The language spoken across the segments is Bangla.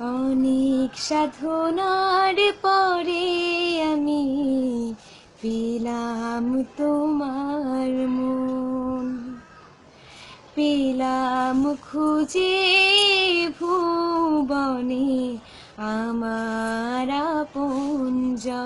অনেক সাধনার পরে আমি পেলাম তোমার মন। পেলাম খুঁজে ভুবনে আমার আপনজন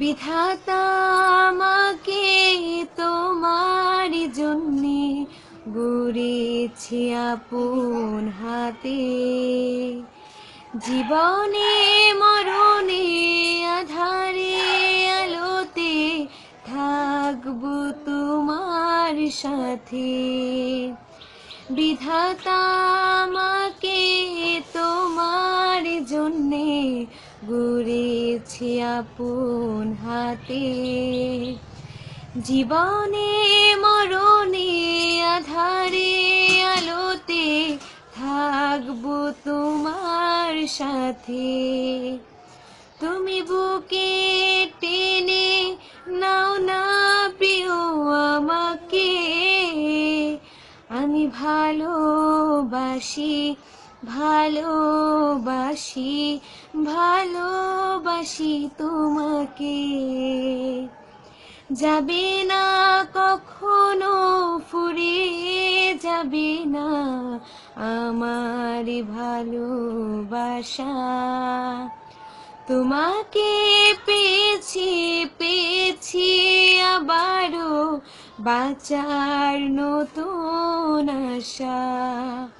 বিধাতা আমাকে তোমার জন্যে গড়েছে আপন হাতে। জীবনে, মরণে, আধারে, আলোতে থাকব তোমার সাথে। বিধাতা আমাকে তোমার জন্যে গড়েছে আপন হাতে। জীবনে মরণে, আধারে আলোতে থাকব তোমার সাথে। তুমি বুকে টেনে নাও না প্রিয় আমাকে। আমি ভালোবাসি ভালোবাসি ভালোবাসি তোমাকে। যাবে না কখনো ফুরিয়ে যাবে না আমার ভালোবাসা। তোমাকে পেয়েছি পেয়েছি আবারও বাঁচার নতুন আশা।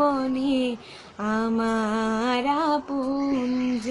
বনে আমার আপনজন